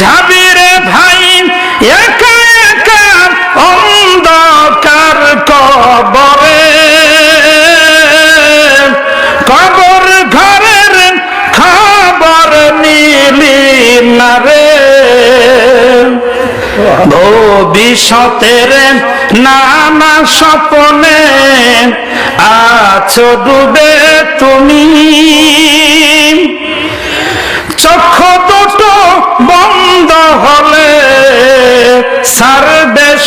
যাবি ভাই, একা একা অন্ধকার কবরে। কবর ঘরের খবর নিলি না রে। ভবিষ্যতের নানা স্বপনে আছো ডুবে তুমি।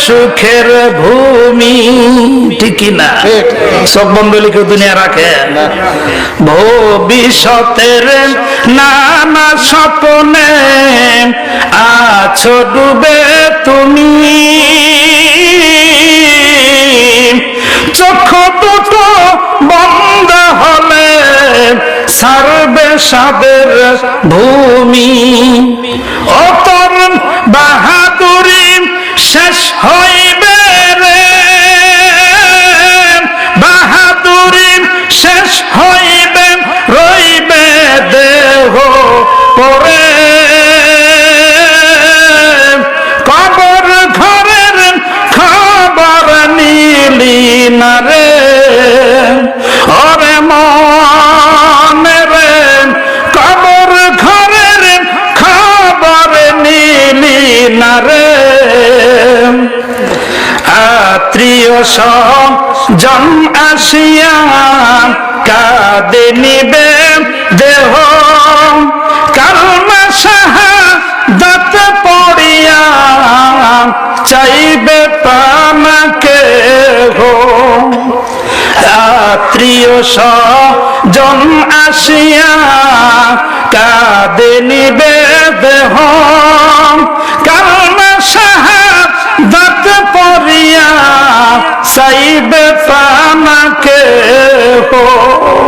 সুখের ভূমি ঠিক না? ঠিক। চোখ কেউ দুনিয়া রাখে ভবিষ্যতের নানা স্বপ্নে আছো ডুবে তুমি। চক্ষু দুটো বন্ধ হলে সারবে সাদের ভূমি। হইবে, রইবে দেহ পরে। কবর ঘরের খবর নিলি না রে। ওরে মনে ঘরের খবর নিলি না রে। আত্মীয় জন আসিয়া কাঁদে নিবে দেহ। কালমা সাহা দাঁত পড়িয়া চাইবে পানাকে হো আত্মীয় জন আসিয়া কাঁদে নিবে দেহ। কালমা সাহা দাঁত পড়িয়া চাইবে পানাকে হো